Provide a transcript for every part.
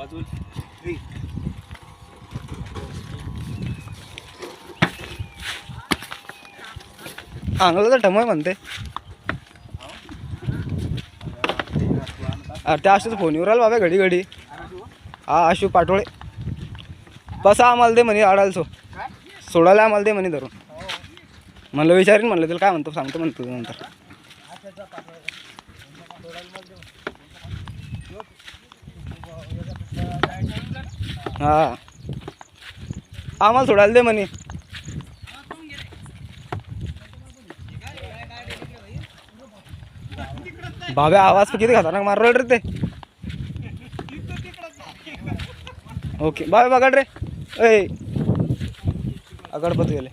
अजून अंगला तर ठमय म्हणते. अरे त्या अशोच फोन येऊ बाबा घडी घडी. हा आशू पाटोळे. बसा आम्हाला दे म्हणे आडाल सो. सोडायला आम्हाला दे म्हणे धरून. म्हणलं विचारीन म्हणलं तुला काय म्हणतो सांगतो म्हणतो नंतर. हा. आम्हाला सोडायला दे म्हणे. बाबा आवाज किती खतरनाक मारलो रे ते. ओके बाबा बघा रे. ए. अगडपत गेले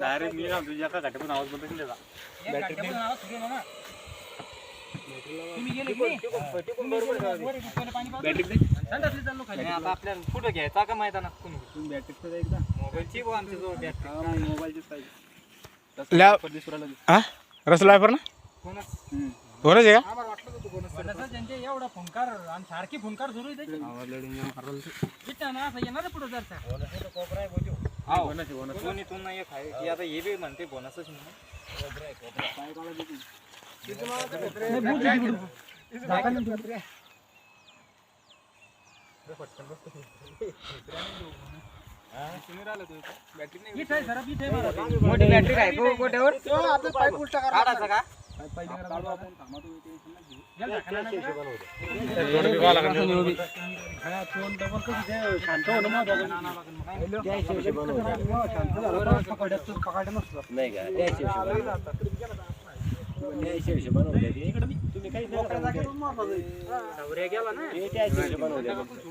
डायरेक्ट मी ना तुझ्या एका घाट्यातून आवाज बंद केला आता आपल्याला कुठं घ्यायचा? का मैदानात बॅटरीचं एकदा. मोबाईलची व आमच्या जवळ बॅटरी मोबाईलचीच पाहिजे हा रसला पर ना कोणच? आहे का? एवढा फोनकार आणि सारखी फोनकार सुरू आहे ना असं येणार पुढे जर कोपरा आहे बोलतो. बोनस नाही एक आहे. की आता हे बी म्हणते बोनसच म्हणून. मोठी बॅटरी गो- गोट्यावर काढायचा का? गेल टाका ना ना. नवऱ्या गेला ना.